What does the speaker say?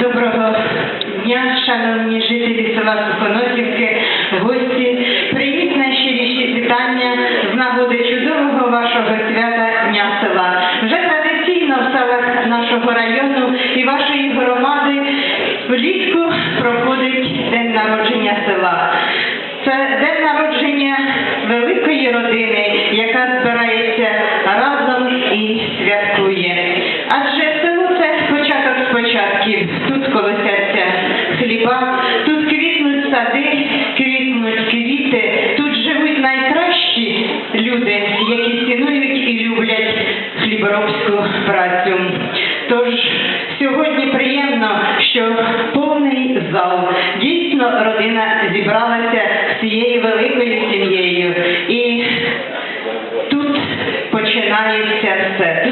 Доброго дня, шановні жителі села Сухоносівки, гості. Привіт, найщиріші вітання з нагоди чудового вашого свята Дня села. Вже традиційно в селах нашого району і вашої громади влітку проходить день народження села. Це день народження великої родини, яка сади, квітнуть квіти, тут живуть найкращі люди, які цінують і люблять хліборобську працю. Тож сьогодні приємно, що повний зал. Дійсно, родина зібралася всією великою сім'єю. І тут починається все.